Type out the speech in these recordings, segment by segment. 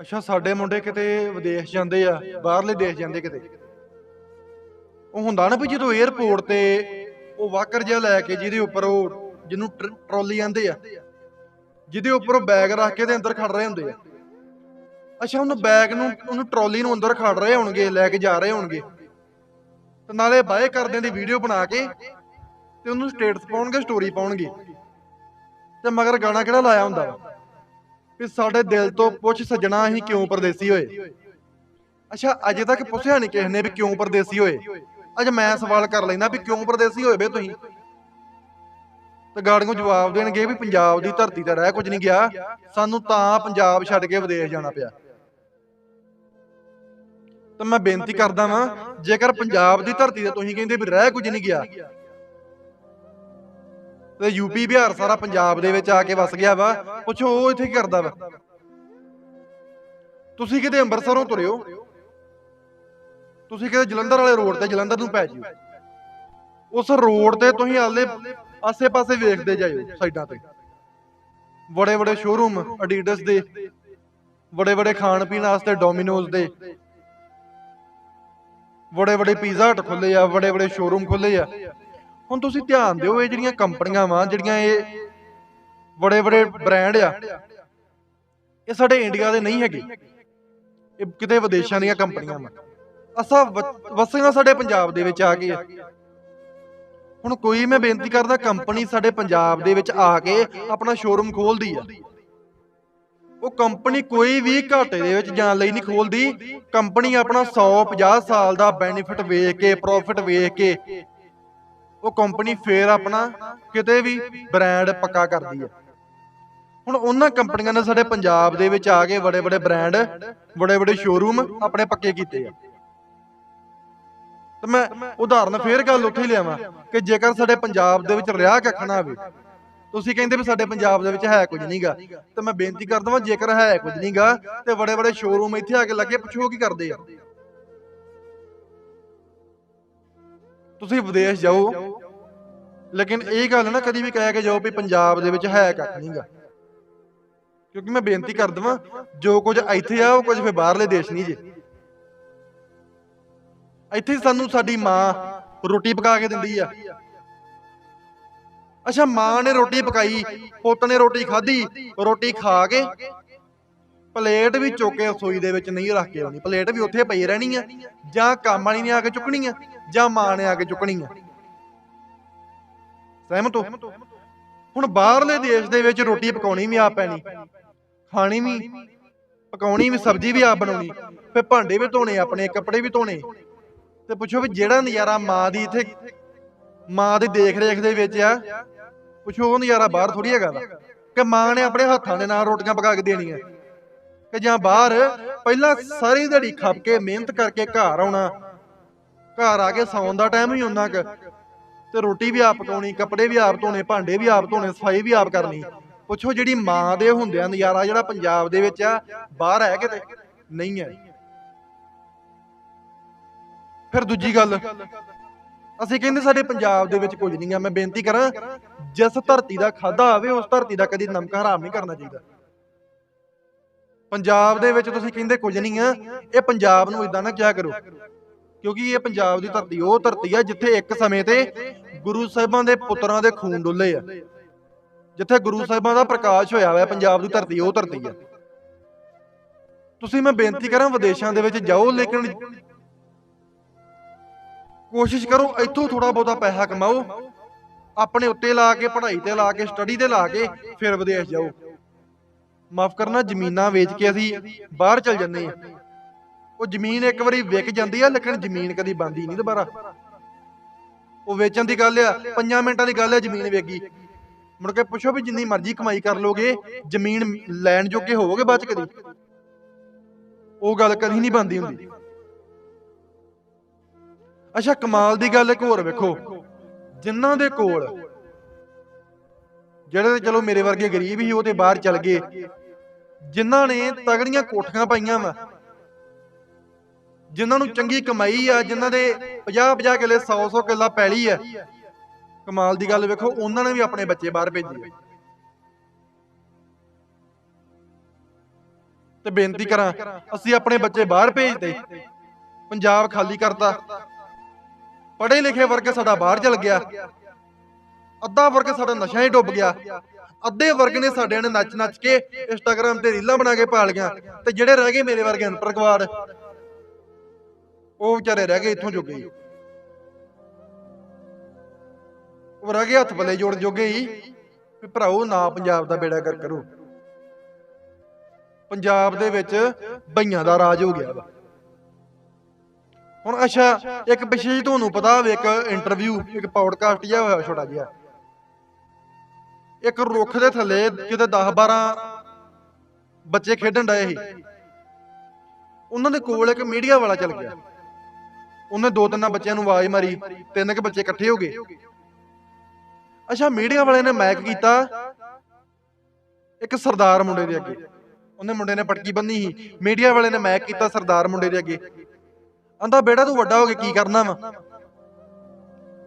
ਅੱਛਾ, ਸਾਡੇ ਮੁੰਡੇ ਕਿਤੇ ਵਿਦੇਸ਼ ਜਾਂਦੇ ਆ, ਬਾਹਰਲੇ ਦੇਸ਼ ਜਾਂਦੇ ਕਿਤੇ? ਉਹ ਹੁੰਦਾ ਨਾ ਵੀ ਜਦੋਂ 에ਅਰਪੋਰਟ ਤੇ ਉਹ ਵਾਕਰ ਜਿਹਾ ਲੈ ਕੇ ਜਿਹਦੇ ਉੱਪਰ ਉਹ ਜਿਹਨੂੰ ਟਰ- ਟਰਾਲੀ ਆਂਦੇ ਆ, ਜਿਹਦੇ ਉੱਪਰ ਉਹ ਬੈਗ ਰੱਖ ਕੇ ਤੇ ਅੰਦਰ ਖੜ ਰਹੇ ਹੁੰਦੇ ਆ। ਅੱਛਾ, ਉਹਨੂੰ ਬੈਗ ਨੂੰ, ਉਹਨੂੰ ਟਰਾਲੀ ਨੂੰ ਅੰਦਰ ਖੜ ਰਹੇ ਹੋਣਗੇ, ਲੈ ਕੇ ਜਾ ਰਹੇ ਹੋਣਗੇ। ਤੇ ਨਾਲੇ ਬਾਏ ਕਰਦਿਆਂ ਦੀ ਵੀਡੀਓ ਬਣਾ ਕੇ ਤੇ ਉਹਨੂੰ ਸਟੇਟਸ ਪਾਉਣਗੇ ਸਟੋਰੀ ਪਾਉਣਗੇ। ਤੇ ਮਗਰ ਗਾਣਾ ਕਿਹੜਾ ਲਾਇਆ ਹੁੰਦਾ ਵਾ? ਵੀ ਸਾਡੇ ਦਿਲ ਤੋਂ ਪੁੱਛ ਸਜਣਾ ਅਸੀਂ ਕਿਉਂ ਪਰਦੇਸੀ ਹੋਏ? ਅੱਛਾ, ਅਜੇ ਤੱਕ ਪੁੱਛਿਆ ਨਹੀਂ ਕਿਸੇ ਨੇ ਵੀ ਕਿਉਂ ਪਰਦੇਸੀ ਹੋਏ? ਅੱਜ ਮੈਂ ਸਵਾਲ ਕਰ ਲੈਂਦਾ ਵੀ ਕਿਉਂ ਪਰਦੇਸੀ ਹੋਏ ਬੇ ਤੁਸੀਂ? ਤੇ ਗਾੜੀਆਂ ਜਵਾਬ ਦੇਣਗੇ ਵੀ ਪੰਜਾਬ ਦੀ ਧਰਤੀ ਤੇ ਰਹਿ ਕੁਝ ਨਹੀਂ ਗਿਆ। ਸਾਨੂੰ ਤਾਂ ਪੰਜਾਬ ਛੱਡ ਕੇ ਵਿਦੇਸ਼ ਜਾਣਾ ਪਿਆ। ਤਾਂ ਮੈਂ ਬੇਨਤੀ ਕਰਦਾ ਵਾਂ, ਜੇਕਰ ਪੰਜਾਬ ਦੀ ਧਰਤੀ ਤੇ ਤੁਸੀਂ ਕਹਿੰਦੇ ਵੀ ਰਹਿ ਕੁਝ ਨਹੀਂ ਗਿਆ ਤੇ ਯੂਪੀ ਬਿਹਾਰ ਸਾਰਾ ਪੰਜਾਬ ਦੇ ਵਿੱਚ ਆ ਕੇ ਵਸ ਗਿਆ ਵਾ। ਪੁੱਛੋ ਉਹ ਇੱਥੇ ਕੀ ਕਰਦਾ ਵਾ? ਤੁਸੀਂ ਕਿਤੇ ਅੰਮ੍ਰਿਤਸਰੋਂ ਤੁਰਿਓ। ਤੁਸੀਂ ਕਿਤੇ ਜਲੰਧਰ ਵਾਲੇ ਰੋਡ ਤੇ ਜਲੰਧਰ ਨੂੰ ਪੈ ਜਿਓ। ਉਸ ਰੋਡ ਤੇ ਤੁਸੀਂ ਆਲੇ ਆਸੇ-ਪਾਸੇ ਵੇਖਦੇ ਜਾਇਓ ਸਾਈਡਾਂ ਤੇ। ਬੜੇ ਬੜੇ ਸ਼ੋਰੂਮ ਐਡੀਡਸ ਦੇ ਬੜੇ ਬੜੇ ਖਾਣ ਪੀਣ ਵਾਸਤੇ ਡੋਮਿਨੋਜ਼ ਦੇ। ਬੜੇ ਬੜੇ ਪੀਜ਼ਾ ਹਟ ਖੁੱਲੇ ਆ ਬੜੇ ਬੜੇ ਸ਼ੋਰੂਮ ਖੁੱਲੇ ਆ। ਹੁਣ ਤੁਸੀਂ ਧਿਆਨ ਦਿਓ ਇਹ ਜਿਹੜੀਆਂ ਕੰਪਨੀਆਂ ਵਾ, ਜਿਹੜੀਆਂ ਇਹ ਬੜੇ ਬੜੇ ਬ੍ਰਾਂਡ ਆ, ਇਹ ਸਾਡੇ ਇੰਡੀਆ ਦੇ ਨਹੀਂ ਹੈਗੇ। ਇਹ ਕਿਤੇ ਵਿਦੇਸ਼ਾਂ ਦੀਆਂ ਕੰਪਨੀਆਂ ਵਾ। ਅਸਾਂ ਵਸੀਆਂ ਸਾਡੇ ਪੰਜਾਬ ਦੇ ਵਿੱਚ ਆ ਕੇ ਆ। ਹੁਣ ਕੋਈ ਮੈਂ ਬੇਨਤੀ ਕਰਦਾ, ਕੰਪਨੀ ਸਾਡੇ ਪੰਜਾਬ ਦੇ ਵਿੱਚ ਆ ਕੇ ਆਪਣਾ ਸ਼ੋਰੂਮ ਖੋਲਦੀ ਆ। ਉਹ ਕੰਪਨੀ ਕੋਈ ਵੀ ਘਾਟੇ ਦੇ ਵਿੱਚ ਜਾਣ ਲਈ ਨਹੀਂ ਖੋਲਦੀ। ਕੰਪਨੀ ਆਪਣਾ 100 50 ਸਾਲ ਦਾ ਬੈਨੀਫਿਟ ਵੇਖ ਕੇ ਪ੍ਰੋਫਿਟ ਵੇਖ ਕੇ ਉਹ ਕੰਪਨੀ ਫੇਰ ਆਪਣਾ ਕਿਤੇ ਵੀ ਬ੍ਰਾਂਡ ਪੱਕਾ ਕਰਦੀ ਹੈ। ਹੁਣ ਉਹਨਾਂ ਕੰਪਨੀਆਂ ਨੇ ਸਾਡੇ ਪੰਜਾਬ ਦੇ ਵਿੱਚ ਆ ਕੇ ਬੜੇ ਬੜੇ ਬ੍ਰਾਂਡ ਬੜੇ ਬੜੇ ਸ਼ੋਰੂਮ ਆਪਣੇ ਪੱਕੇ ਕੀਤੇ ਆ। ਤੇ ਮੈਂ ਉਦਾਹਰਨ ਫੇਰ ਗੱਲ ਉੱਥੇ ਹੀ ਲਿਆਵਾਂ ਕਿ ਜੇਕਰ ਸਾਡੇ ਪੰਜਾਬ ਦੇ ਵਿੱਚ ਰਿਹਾ ਕੱਖਣਾ ਹੋਵੇ, ਤੁਸੀਂ ਕਹਿੰਦੇ ਵੀ ਸਾਡੇ ਪੰਜਾਬ ਦੇ ਵਿੱਚ ਹੈ ਕੁਝ ਨਹੀਂਗਾ ਤੇ ਮੈਂ ਬੇਨਤੀ ਕਰਦਾ ਵਾਂ ਜੇਕਰ ਹੈ ਕੁਝ ਨਹੀਂਗਾ ਤੇ ਬੜੇ ਬੜੇ ਸ਼ੋਰੂਮ ਇੱਥੇ ਆ ਕੇ ਲੱਗੇ ਪੁੱਛੋ ਕੀ ਕਰਦੇ ਆ। ਤੁਸੀਂ ਵਿਦੇਸ਼ ਜਾਓ ਲੇਕਿਨ ਇਹ ਗੱਲ ਨਾ ਕਦੀ ਵੀ ਕਹਿ ਕੇ ਜਾਓ ਵੀ ਪੰਜਾਬ ਦੇ ਵਿੱਚ ਹੈ ਕੱਖ ਨਹੀਂਗਾ ਕਿਉਂਕਿ ਮੈਂ ਬੇਨਤੀ ਕਰ ਦਵਾਂ, ਜੋ ਕੁਝ ਇੱਥੇ ਆ, ਉਹ ਕੁਝ ਫੇ ਬਾਹਰਲੇ ਦੇਸ਼ ਨਹੀਂ ਜੇ। ਇੱਥੇ ਸਾਨੂੰ ਸਾਡੀ ਮਾਂ ਰੋਟੀ ਪਕਾ ਕੇ ਦਿੰਦੀ ਆ। ਅੱਛਾ, ਮਾਂ ਨੇ ਰੋਟੀ ਪਕਾਈ, ਪੁੱਤ ਨੇ ਰੋਟੀ ਖਾਧੀ, ਰੋਟੀ ਖਾ ਕੇ ਪਲੇਟ ਵੀ ਚੁੱਕ ਕੇ ਰਸੋਈ ਦੇ ਵਿੱਚ ਨਹੀਂ ਰੱਖ ਕੇ ਆਉਣੀ। ਪਲੇਟ ਵੀ ਉੱਥੇ ਪਈ ਰਹਿਣੀ ਆ, ਜਾਂ ਕੰਮ ਵਾਲੀ ਨੇ ਆ ਕੇ ਚੁੱਕਣੀ ਆ, ਜਾਂ ਮਾਂ ਨੇ ਆ ਕੇ ਚੁੱਕਣੀ ਆ। ਸਹਿਮਤ ਹੋ। ਹੁਣ ਬਾਹਰਲੇ ਦੇਸ਼ ਦੇ ਵਿੱਚ ਰੋਟੀ ਪਕਾਉਣੀ ਵੀ ਆਪ ਪੈਣੀ ਖਾਣੀ ਵੀ, ਪਕਾਉਣੀ ਵੀ, ਸਬਜ਼ੀ ਵੀ ਆਪ ਬਣਾਉਣੀ। ਫਿਰ ਭਾਂਡੇ ਵੀ ਧੋਣੇ, ਆਪਣੇ ਕੱਪੜੇ ਵੀ ਧੋਣੇ। ਤੇ ਪੁੱਛੋ ਵੀ ਜਿਹੜਾ ਨਜ਼ਾਰਾ ਮਾਂ ਦੀ ਇੱਥੇ, ਮਾਂ ਦੀ ਦੇਖ ਰੇਖ ਦੇ ਵਿੱਚ ਆ, ਪੁੱਛੋ ਉਹ ਨਜ਼ਾਰਾ ਬਾਹਰ ਥੋੜੀ ਹੈਗਾ ਵਾ। ਕਿ ਮਾਂ ਨੇ ਆਪਣੇ ਹੱਥਾਂ ਦੇ ਨਾਲ ਰੋਟੀਆਂ ਪਕਾ ਕੇ ਦੇਣੀਆਂ। ਕਿ ਜਾਂ ਬਾਹਰ ਪਹਿਲਾਂ ਸਾਰੀ ਦਿਹਾੜੀ ਖੱਪ ਕੇ ਮਿਹਨਤ ਕਰਕੇ ਘਰ ਆਉਣਾ। ਘਰ ਆ ਕੇ ਸੌਣ ਦਾ ਟਾਈਮ ਹੀ ਉਹਨਾਂ ਕ। ਤੇ ਰੋਟੀ ਵੀ ਆਪ ਪਕਾਉਣੀ ਕੱਪੜੇ ਵੀ ਆਪ ਧੋਣੇ, ਭਾਂਡੇ ਵੀ ਆਪ ਧੋਣੇ, ਸਫ਼ਾਈ ਵੀ ਆਪ ਕਰਨੀ। ਪੁੱਛੋ ਜਿਹੜੀ ਮਾਂ ਦੇ ਹੁੰਦਿਆਂ ਨਜ਼ਾਰਾ ਜਿਹੜਾ ਪੰਜਾਬ ਦੇ ਵਿੱਚ ਆ, ਬਾਹਰ ਹੈ ਕਿਤੇ? ਨਹੀਂ ਹੈ। ਫਿਰ ਦੂਜੀ ਗੱਲ, ਅਸੀਂ ਕਹਿੰਦੇ ਸਾਡੇ ਪੰਜਾਬ ਦੇ ਵਿੱਚ ਕੁਝ ਨਹੀਂ ਆ। ਮੈਂ ਬੇਨਤੀ ਕਰਾਂ, ਜਿਸ ਧਰਤੀ ਦਾ ਖਾਦਾ ਆਵੇ, ਉਸ ਧਰਤੀ ਦਾ ਕਦੀ ਨਮਕ ਹਰਾਮ ਨਹੀਂ ਕਰਨਾ ਚਾਹੀਦਾ। ਪੰਜਾਬ ਦੇ ਵਿੱਚ ਤੁਸੀਂ ਕਹਿੰਦੇ ਕੁਝ ਨਹੀਂ ਆ, ਇਹ ਪੰਜਾਬ ਨੂੰ ਇਦਾਂ ਨਾ ਕਿਹਾ ਕਰੋ। ਕਿਉਂਕਿ ਇਹ ਪੰਜਾਬ ਦੀ ਧਰਤੀ, ਉਹ ਧਰਤੀ ਆ ਜਿੱਥੇ ਇੱਕ ਸਮੇਂ ਤੇ ਗੁਰੂ ਸਾਹਿਬਾਂ ਦੇ ਪੁੱਤਰਾਂ ਦੇ ਖੂਨ ਡੁੱਲੇ ਆ। ਜਿੱਥੇ ਗੁਰੂ ਸਾਹਿਬਾਂ ਦਾ ਪ੍ਰਕਾਸ਼ ਹੋਇਆ ਹੋਇਆ ਪੰਜਾਬ ਦੀ ਧਰਤੀ ਉਹ ਧਰਤੀ ਆ। ਤੁਸੀਂ ਮੈਂ ਬੇਨਤੀ ਕਰਾਂ ਵਿਦੇਸ਼ਾਂ ਦੇ ਵਿੱਚ ਜਾਓ ਲੇਕਿਨ ਕੋਸ਼ਿਸ਼ ਕਰੋ ਇੱਥੋਂ ਥੋੜਾ ਬਹੁਤਾ ਪੈਸਾ ਕਮਾਓ। ਆਪਣੇ ਉੱਤੇ ਲਾ ਕੇ ਪੜ੍ਹਾਈ ਤੇ ਲਾ ਕੇ ਸਟੱਡੀ ਤੇ ਲਾ ਕੇ ਫਿਰ ਵਿਦੇਸ਼ ਜਾਓ। ਮਾਫ ਕਰਨਾ ਜ਼ਮੀਨਾਂ ਵੇਚ ਕੇ ਅਸੀਂ ਬਾਹਰ ਚਲ ਜੰਨੇ ਆ ਉਹ ਜ਼ਮੀਨ ਇੱਕ ਵਾਰੀ ਵਿਕ ਜਾਂਦੀ ਆ ਲੇਕਿਨ ਜ਼ਮੀਨ ਕਦੀ ਬੰਦੀ ਨਹੀਂ ਦੁਬਾਰਾ। ਉਹ ਵੇਚਣ ਦੀ ਗੱਲ ਆ 5 ਮਿੰਟਾਂ ਦੀ ਗੱਲ ਆ, ਜ਼ਮੀਨ ਵੇਗੀ ਮੁੜ ਕੇ ਪੁੱਛੋ ਵੀ ਜਿੰਨੀ ਮਰਜ਼ੀ ਕਮਾਈ ਕਰ ਲੋਗੇ, ਜ਼ਮੀਨ ਲੈਣ ਜੋਗੇ ਹੋਵੋਗੇ ਬਾਅਦ ਚ ਕਦੀ? ਉਹ ਗੱਲ ਕਦੀ ਨਹੀਂ ਬੰਦੀ ਹੁੰਦੀ। ਅੱਛਾ, ਕਮਾਲ ਦੀ ਗੱਲ ਇੱਕ ਹੋਰ ਵੇਖੋ। ਜਿਨ੍ਹਾਂ ਦੇ ਕੋਲ, ਜਿਹੜੇ ਚਲੋ ਮੇਰੇ ਵਰਗੇ ਗਰੀਬ ਹੀ ਉਹ ਤੇ ਬਾਹਰ ਚਲ ਗਏ। ਜਿਨ੍ਹਾਂ ਨੇ ਤਗੜੀਆਂ ਕੋਠੀਆਂ ਪਾਈਆਂ ਵਾ ਜਿਨ੍ਹਾਂ ਨੂੰ ਚੰਗੀ ਕਮਾਈ ਆ ਜਿਨ੍ਹਾਂ ਦੇ 50 50 ਕਿੱਲੇ 100 100 ਕਿੱਲਾ ਪੈਲੀ ਆ। ਕਮਾਲ ਦੀ ਗੱਲ ਵੇਖੋ ਉਹਨਾਂ ਨੇ ਵੀ ਆਪਣੇ ਬੱਚੇ ਬਾਹਰ ਭੇਜੇ ਤੇ ਬੇਨਤੀ ਕਰਾਂ ਅਸੀਂ ਆਪਣੇ ਬੱਚੇ ਬਾਹਰ ਭੇਜਦੇ। ਪੰਜਾਬ ਖਾਲੀ ਕਰਤਾ। ਪੜ੍ਹੇ ਲਿਖੇ ਵਰਗ ਸਾਡਾ ਬਾਹਰ ਚਲ ਗਿਆ। ਅੱਧਾ ਵਰਗ ਸਾਡਾ ਨਸ਼ਾ ਹੀ ਡੁੱਬ ਗਿਆ। ਅੱਧੇ ਵਰਗ ਨੇ ਸਾਡਿਆਂ ਨੇ ਨੱਚ ਨੱਚ ਕੇ ਇੰਸਟਾਗ੍ਰam ਤੇ ਰੀਲਾਂ ਬਣਾ ਕੇ ਪਾਲ ਗਿਆ। ਤੇ ਜਿਹੜੇ ਰਹਿ ਗਏ ਮੇਰੇ ਵਰਗੇ ਅਨਪੜ੍ਹ ਉਹ ਵਿਚਾਰੇ ਰਹਿ ਗਏ ਇੱਥੋਂ ਜੋਗੇ ਹੀ। ਉਹ ਰਹਿ ਗਏ ਹੱਥ ਪੱਲੇ ਜੋੜ ਜੋਗੇ ਹੀ। ਵੀ ਭਰਾਓ ਨਾ ਪੰਜਾਬ ਦਾ ਬੇੜਾ ਕਰ ਕਰੋ। ਪੰਜਾਬ ਦੇ ਵਿੱਚ ਬਈਆਂ ਦਾ ਰਾਜ ਹੋ ਗਿਆ ਵਾ। ਹੁਣ ਅੱਛਾ, ਇੱਕ ਪਿੱਛੇ ਤੁਹਾਨੂੰ ਪਤਾ ਹੋਵੇ ਇੱਕ ਇੰਟਰਵਿਊ ਇੱਕ ਪੌਡਕਾਸਟ ਜਿਹਾ ਹੋਇਆ ਛੋਟਾ ਜਿਹਾ। ਇੱਕ ਰੁੱਖ ਦੇ ਥੱਲੇ ਕਿਤੇ 10 12 ਬੱਚੇ ਖੇਡਣ ਡਏ ਸੀ। ਉਹਨਾਂ ਦੇ ਕੋਲ ਇੱਕ ਮੀਡੀਆ ਵਾਲਾ ਚੱਲ ਗਿਆ। ਉਹਨੇ ਦੋ ਤਿੰਨਾਂ ਬੱਚਿਆਂ ਨੂੰ ਆਵਾਜ਼ ਮਾਰੀ, ਤਿੰਨ ਕੇ ਬੱਚੇ ਇਕੱਠੇ ਹੋ ਗਏ। ਅੱਛਾ, ਮੀਡੀਆ ਵਾਲੇ ਨੇ ਮੈਕ ਕੀਤਾ। ਇੱਕ ਸਰਦਾਰ ਮੁੰਡੇ ਦੇ ਅੱਗੇ। ਉਹਨੇ ਮੁੰਡੇ ਨੇ ਪਟਕੀ ਬੰਨੀ ਸੀ। ਮੀਡੀਆ ਵਾਲੇ ਨੇ ਮੈਕ ਕੀਤਾ ਸਰਦਾਰ ਮੁੰਡੇ ਦੇ ਅੱਗੇ। ਆਂਦਾ ਬੇੜਾ ਤੂੰ ਵੱਡਾ ਹੋ ਕੇ ਕੀ ਕਰਨਾ ਵਾ?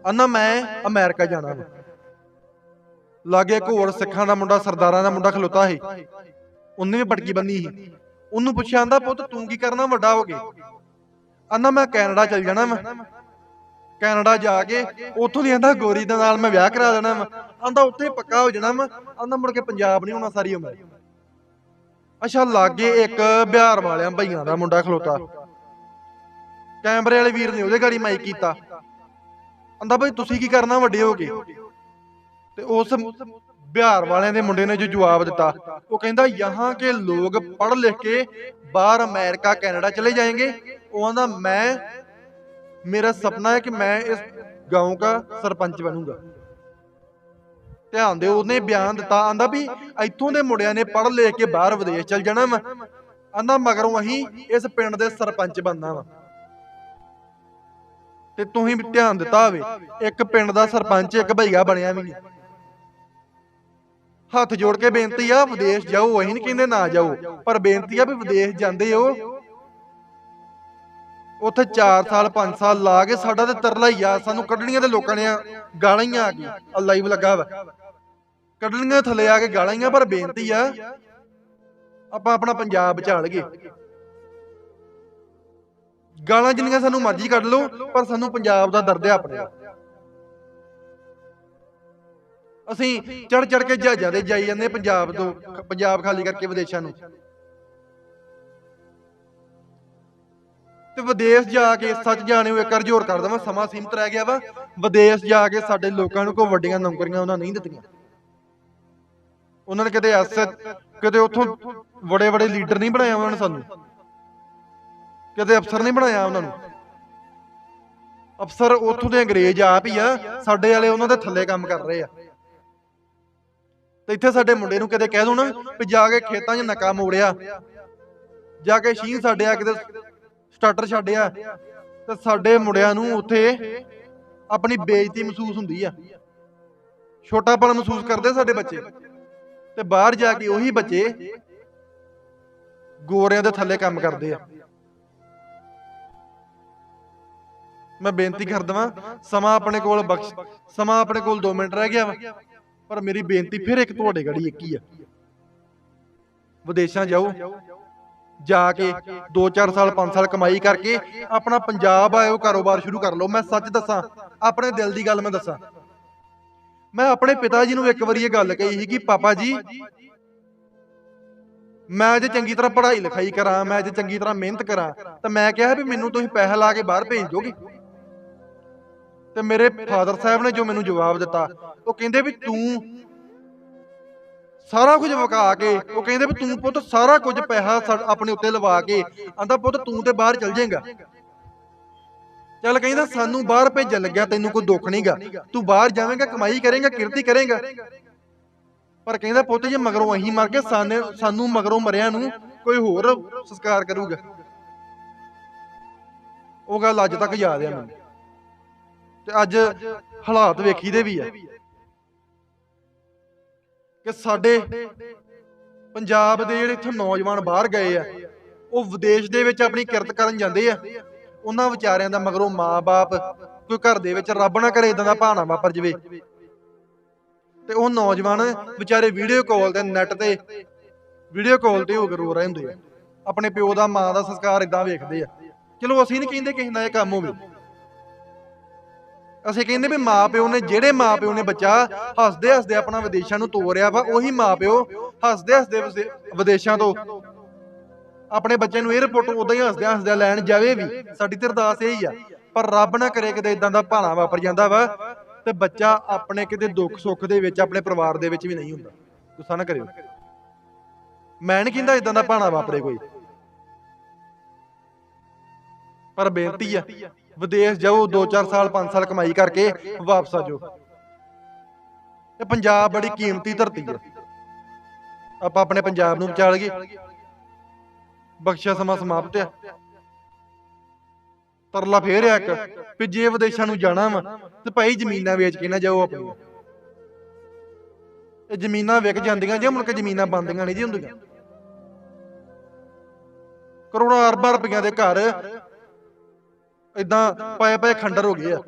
ਆਂਦਾ, ਮੈਂ ਅਮਰੀਕਾ ਜਾਣਾ ਵਾ। ਲਾਗੇ ਇੱਕ ਹੋਰ ਸਿੱਖਾਂ ਦਾ ਮੁੰਡਾ, ਸਰਦਾਰਾਂ ਦਾ ਮੁੰਡਾ ਖਲੋਤਾ ਸੀ। ਉਹਨੇ ਵੀ ਪਟਕੀ ਬੰਨੀ ਸੀ। ਉਹਨੂੰ ਪੁੱਛਿਆ, ਆਂਦਾ, ਪੁੱਤ, ਤੂੰ ਕੀ ਕਰਨਾ, ਵੱਡਾ ਹੋ ਕੇ? ਕਹਿੰਦਾ ਮੈਂ ਕੈਨੇਡਾ ਚਲ ਜਾਣਾ ਮੈਂ ਕੈਨੇਡਾ ਜਾ ਕੇ ਉੱਥੋਂ ਦੀ ਕਹਿੰਦਾ ਗੋਰੀ ਦੇ ਨਾਲ ਮੈਂ ਵਿਆਹ ਕਰਾ ਦੇਣਾ ਮੈਂ ਕਹਿੰਦਾ ਉੱਥੇ ਪੱਕਾ ਹੋ ਜਾਣਾ ਮੈਂ ਕਹਿੰਦਾ ਮੁੜ ਕੇ ਪੰਜਾਬ ਨਹੀਂ ਹੋਣਾ ਸਾਰੀ ਉਮਰ। ਅੱਛਾ, ਲਾਗੇ ਇੱਕ ਬਿਹਾਰ ਵਾਲਿਆਂ ਭਈਆਂ ਦਾ ਮੁੰਡਾ ਖਲੋਤਾ। ਕੈਮਰੇ ਵਾਲੇ ਵੀਰ ਨੇ ਉਹਦੇ ਗਾੜੀ ਮਾਈਕ ਕੀਤਾ। ਕਹਿੰਦਾ ਭਾਈ ਤੁਸੀਂ ਕੀ ਕਰਨਾ ਵੱਡੇ ਹੋ ਕੇ? ਤੇ ਉਸ ਬਿਹਾਰ ਵਾਲਿਆਂ ਦੇ ਮੁੰਡੇ ਨੇ ਜੋ ਜਵਾਬ ਦਿੱਤਾ, ਉਹ ਕਹਿੰਦਾ, ਯਹਾਂ ਕੇ ਲੋਗ ਪੜ੍ਹ ਲਿਖ ਕੇ ਬਾਹਰ ਅਮਰੀਕਾ, ਕੈਨੇਡਾ ਚਲੇ ਜਾਏਗੇ। ਉਹ ਆਂਦਾ ਮੈਂ ਮੇਰਾ ਸੁਪਨਾ ਹੈ ਕਿ ਮੈਂ ਇਸ گاؤں ਦਾ ਸਰਪੰਚ ਬਣੂੰਗਾ ਧਿਆਨ ਦਿਓ ਉਹਨੇ ਬਿਆਨ ਦਿੱਤਾ ਆਂਦਾ ਵੀ ਇੱਥੋਂ ਦੇ ਮੁੰਡਿਆਂ ਨੇ ਪੜ੍ਹ ਲਿਖ ਕੇ ਬਾਹਰ ਵਿਦੇਸ਼ ਚਲ ਜਾਣਾ ਵਾ ਆਂਦਾ ਮਗਰੋਂ ਅਸੀਂ ਇਸ ਪਿੰਡ ਦੇ ਸਰਪੰਚ ਬਣਨਾ ਵਾ ਤੇ ਤੁਸੀਂ ਵੀ ਧਿਆਨ ਦਿੱਤਾ ਹੋਵੇ ਇੱਕ ਪਿੰਡ ਦਾ ਸਰਪੰਚ ਇੱਕ ਭਈਆ ਬਣਿਆ ਵੀ ਨਹੀਂ ਹੱਥ ਜੋੜ ਕੇ ਬੇਨਤੀ ਆ ਵਿਦੇਸ਼ ਜਾਓ ਅਸੀਂ ਨਹੀਂ ਕਹਿੰਦੇ ਨਾ ਜਾਓ ਪਰ ਬੇਨਤੀ ਆ ਵੀ ਵਿਦੇਸ਼ ਜਾਂਦੇ ਹੋ ਉੱਥੇ 4 ਸਾਲ 5 ਸਾਲ ਲਾ ਕੇ ਸਾਡਾ ਤੇ ਤਰਲਾ ਹੀ ਆ। ਸਾਨੂੰ ਕੱਢਣੀਆਂ ਤੇ ਲੋਕਾਂ ਨੇ ਗਾਲਾਂ ਹੀ ਆ। ਗਈ ਆ ਲਾਈਵ ਲੱਗਾ ਵਾ। ਕੱਢਣੀਆਂ ਥੱਲੇ ਆ ਕੇ ਗਾਲਾਂ ਹੀ ਆ, ਪਰ ਬੇਨਤੀ ਆ, ਆਪਾਂ ਆਪਣਾ ਪੰਜਾਬ ਬਚਾ ਲਈਏ ਗਾਲਾਂ ਜਿੰਨੀਆਂ ਸਾਨੂੰ ਮਰਜ਼ੀ ਕੱਢ ਲਓ, ਪਰ ਸਾਨੂੰ ਪੰਜਾਬ ਦਾ ਦਰਦ ਹੈ ਆਪਣੇ ਅਸੀਂ ਚੜ ਚੜ ਕੇ ਜਹਾਜ਼ਾਂ ਦੇ ਜਾਈ ਜਾਂਦੇ ਪੰਜਾਬ ਤੋਂ, ਪੰਜਾਬ ਖਾਲੀ ਕਰਕੇ ਵਿਦੇਸ਼ਾਂ ਨੂੰ। ਤੇ ਵਿਦੇਸ਼ ਜਾ ਕੇ ਸੱਚ ਜਾਣਿਓ, ਇੱਕ ਵਾਰ ਜ਼ੋਰ ਕਰ ਦਵਾਂ, ਸਮਾਂ ਸੀਮਤ ਰਹਿ ਗਿਆ ਵਾ। ਵਿਦੇਸ਼ ਜਾ ਕੇ ਸਾਡੇ ਲੋਕਾਂ ਨੂੰ ਕੋਈ ਵੱਡੀਆਂ ਨੌਕਰੀਆਂ ਉਹਨਾਂ ਨਹੀਂ ਦਿੱਤੀਆਂ। ਉਹਨਾਂ ਨੇ ਕਿਤੇ ਐਸ ਕਿਤੇ ਉੱਥੋਂ ਬੜੇ ਬੜੇ ਲੀਡਰ ਨਹੀਂ ਬਣਾਇਆ ਉਹਨਾਂ ਨੇ ਸਾਨੂੰ। ਕਿਤੇ ਅਫਸਰ ਨਹੀਂ ਬਣਾਇਆ ਉਹਨਾਂ ਨੂੰ। ਅਫਸਰ ਉੱਥੋਂ ਦੇ ਅੰਗਰੇਜ਼ ਆਪ ਹੀ ਆ, ਸਾਡੇ ਵਾਲੇ ਉਹਨਾਂ ਦੇ ਥੱਲੇ ਕੰਮ ਕਰ ਰਹੇ ਆ। ਤੇ ਇੱਥੇ ਸਾਡੇ ਮੁੰਡੇ ਨੂੰ ਕਿਤੇ ਕਹਿ ਦੋ ਨਾ ਵੀ ਜਾ ਕੇ ਖੇਤਾਂ 'ਚ ਨਕਾ ਮੋੜਿਆ। ਜਾ ਕੇ ਸ਼ੀਨ ਸਾਡੇ ਆ, ਕਿਤੇ ਸਟਾਰਟਰ ਛੱਡਿਆ ਤੇ ਸਾਡੇ ਮੁੰਡਿਆਂ ਨੂੰ ਉੱਥੇ ਆਪਣੀ ਬੇਇੱਜ਼ਤੀ ਮਹਿਸੂਸ ਹੁੰਦੀ ਆ। ਛੋਟਾਪਣ ਮਹਿਸੂਸ ਕਰਦੇ ਸਾਡੇ ਬੱਚੇ। ਤੇ ਬਾਹਰ ਜਾ ਕੇ ਉਹੀ ਬੱਚੇ ਗੋਰਿਆਂ ਦੇ ਥੱਲੇ ਕੰਮ ਕਰਦੇ ਆ। ਮੈਂ ਬੇਨਤੀ ਕਰ ਦਵਾਂ, ਸਮਾਂ ਆਪਣੇ ਕੋਲ ਬਖਸ਼, ਸਮਾਂ ਆਪਣੇ ਕੋਲ 2 ਮਿੰਟ ਰਹਿ ਗਿਆ ਵਾ, ਪਰ ਮੇਰੀ ਬੇਨਤੀ ਫਿਰ ਇੱਕ ਤੁਹਾਡੇ ਗੜੀ ਇੱਕ ਹੀ ਆ। ਵਿਦੇਸ਼ਾਂ ਜਾਓ। ਜਾ ਕੇ 2-4 ਸਾਲ 5 ਸਾਲ ਕਮਾਈ ਕਰਕੇ ਆਪਣਾ ਪੰਜਾਬ ਆਇਓ, ਕਾਰੋਬਾਰ ਸ਼ੁਰੂ ਕਰ ਲਓ। ਮੈਂ ਸੱਚ ਦੱਸਾਂ, ਆਪਣੇ ਦਿਲ ਦੀ ਗੱਲ ਮੈਂ ਦੱਸਾਂ। ਮੈਂ ਆਪਣੇ ਪਿਤਾ ਜੀ ਨੂੰ ਇੱਕ ਵਾਰੀ ਇਹ ਗੱਲ ਕਹੀ ਸੀ ਕਿ, ਪਾਪਾ ਜੀ, ਮੈਂ ਜੇ ਚੰਗੀ ਤਰ੍ਹਾਂ ਪੜ੍ਹਾਈ ਲਿਖਾਈ ਕਰਾਂ, ਮੈਂ ਜੇ ਚੰਗੀ ਤਰ੍ਹਾਂ ਮਿਹਨਤ ਕਰਾਂ, ਤਾਂ ਮੈਂ ਕਿਹਾ ਵੀ ਮੈਨੂੰ ਤੁਸੀਂ ਪੈਸਾ ਲਾ ਕੇ ਬਾਹਰ ਭੇਜ ਦੋਗੇ ਤੇ ਮੇਰੇ ਫਾਦਰ ਸਾਹਿਬ ਨੇ ਜੋ ਮੈਨੂੰ ਜਵਾਬ ਦਿੱਤਾ, ਉਹ ਕਹਿੰਦੇ ਵੀ ਤੂੰ ਸਾਰਾ ਕੁਝ ਵਕਾ ਕੇ, ਉਹ ਕਹਿੰਦੇ ਵੀ ਤੂੰ ਪੁੱਤ ਸਾਰਾ ਕੁਝ ਪੈਸਾ ਆਪਣੇ ਉੱਤੇ ਲਵਾ ਕੇ ਆਂਦਾ ਪੁੱਤ ਤੂੰ ਤੇ ਬਾਹਰ ਚਲ ਜਾਏਗਾ। ਚੱਲ ਕਹਿੰਦਾ ਸਾਨੂੰ ਬਾਹਰ ਭੇਜਣ ਲੱਗਿਆ, ਤੈਨੂੰ ਕੋਈ ਦੁੱਖ ਨਹੀਂਗਾ ਤੂੰ ਬਾਹਰ ਜਾਵੇਂਗਾ, ਕਮਾਈ ਕਰੇਂਗਾ, ਕਿਰਤੀ ਕਰੇਂਗਾ। ਪਰ ਕਹਿੰਦਾ ਪੁੱਤ ਜੇ ਮਗਰੋਂ ਅਹੀਂ ਮਰ ਗਏ, ਸਾਨੇ ਸਾਨੂੰ ਮਗਰੋਂ ਮਰਿਆਂ ਨੂੰ ਕੋਈ ਹੋਰ ਸੰਸਕਾਰ ਕਰੂਗਾ। ਉਹ ਗੱਲ ਅੱਜ ਤੱਕ ਯਾਦ ਆ ਮੈਨੂੰ। ਤੇ ਅੱਜ ਹਾਲਾਤ ਵੇਖੀ ਦੇ ਵੀ ਆ। ਕਿ ਸਾਡੇ ਪੰਜਾਬ ਦੇ ਜਿਹੜੇ ਇੱਥੇ ਨੌਜਵਾਨ ਬਾਹਰ ਗਏ ਆ, ਉਹ ਵਿਦੇਸ਼ ਦੇ ਵਿੱਚ ਆਪਣੀ ਕਿਰਤ ਕਰਨ ਜਾਂਦੇ ਆ। ਉਹਨਾਂ ਵਿਚਾਰਿਆਂ ਦਾ ਮਗਰੋਂ ਮਾਂ-ਬਾਪ ਕੋਈ ਘਰ ਦੇ ਵਿੱਚ ਰੱਬ ਨਾ ਕਰੇ ਇਦਾਂ ਦਾ ਭਾਣਾ ਵਾਪਰ ਜਵੇ। ਤੇ ਉਹ ਨੌਜਵਾਨ ਵਿਚਾਰੇ ਵੀਡੀਓ ਕਾਲ ਤੇ ਨੈਟ ਤੇ ਵੀਡੀਓ ਕਾਲ ਤੇ ਹੋ ਕੇ ਰੋ ਰਹੇ ਹੁੰਦੇ ਆ। ਆਪਣੇ ਪਿਓ ਦਾ, ਮਾਂ ਦਾ ਸੰਸਕਾਰ ਇਦਾਂ ਵੇਖਦੇ ਆ। ਚਲੋ, ਅਸੀਂ ਨਹੀਂ ਕਹਿੰਦੇ ਕਿਸੇ ਦਾ ਇਹ ਕੰਮ ਹੋਵੇ। ਅਸੀਂ ਕਹਿੰਦੇ ਵੀ ਮਾਂ ਪਿਓ ਨੇ, ਜਿਹੜੇ ਮਾਂ ਪਿਓ ਨੇ ਬੱਚਾ ਹੱਸਦੇ ਹੱਸਦੇ ਆਪਣਾ ਵਿਦੇਸ਼ਾਂ ਨੂੰ ਤੋਰਿਆ ਵਾ, ਉਹੀ ਮਾਂ ਪਿਓ ਹੱਸਦੇ ਹੱਸਦੇ ਵਿਦੇਸ਼ਾਂ ਤੋਂ। ਆਪਣੇ ਬੱਚੇ ਨੂੰ 에어ਪੋਰਟ ਉਦਾਂ ਹੀ ਹੱਸਦੇ ਹੱਸਦੇ ਲੈਣ ਜਾਵੇ ਵੀ। ਸਾਡੀ ਤੇ ਅਰਦਾਸ ਇਹੀ ਆ, ਪਰ ਰੱਬ ਨਾ ਕਰੇ ਕਿਤੇ ਇਦਾਂ ਦਾ ਭਾਣਾ ਵਾਪਰ ਜਾਂਦਾ ਵਾ, ਤੇ ਬੱਚਾ ਆਪਣੇ ਕਿਤੇ ਦੁੱਖ ਸੁੱਖ ਦੇ ਵਿੱਚ, ਆਪਣੇ ਪਰਿਵਾਰ ਦੇ ਵਿੱਚ ਵੀ ਨਹੀਂ ਹੁੰਦਾ। ਗੁੱਸਾ ਨਾ ਕਰਿਓ। ਮੈਂ ਨਹੀਂ ਕਹਿੰਦਾ ਇਦਾਂ ਦਾ ਭਾਣਾ ਵਾਪਰੇ ਕੋਈ। ਪਰ ਬੇਨਤੀ ਆ ਵਿਦੇਸ਼ ਜਾਓ 2-4 ਸਾਲ 5 ਸਾਲ ਕਮਾਈ ਕਰਕੇ ਵਾਪਸ ਆ ਜਾਓ। ਇਹ ਪੰਜਾਬ ਬੜੀ ਕੀਮਤੀ ਧਰਤੀ ਆ। ਆਪਾਂ ਆਪਣੇ ਪੰਜਾਬ ਨੂੰ ਬਚਾ ਲਈਏ। ਬਖਸ਼ਿਆ ਸਮਾਂ ਸਮਾਪਤ ਆ। ਤਰਲਾ ਫੇਰ ਆ ਇੱਕ, ਵੀ ਜੇ ਵਿਦੇਸ਼ਾਂ ਨੂੰ ਜਾਣਾ ਵਾ, ਤੇ ਭਾਈ ਜ਼ਮੀਨਾਂ ਵੇਚ ਕੇ ਨਾ ਜਾਓ ਆਪਣੀਆਂ। ਇਹ ਜ਼ਮੀਨਾਂ ਵਿਕ ਜਾਂਦੀਆਂ ਜੇ, ਮੁੜ ਕੇ ਜ਼ਮੀਨਾਂ ਬੰਦੀਆਂ ਨਹੀਂ ਜੀ ਹੁੰਦੀਆਂ। ਕਰੋੜਾਂ ਅਰਬਾਂ ਰੁਪਈਆਂ ਦੇ ਘਰ ਇਦਾਂ ਪਏ ਪਏ ਖੰਡਰ ਹੋ ਗਏ ਆ।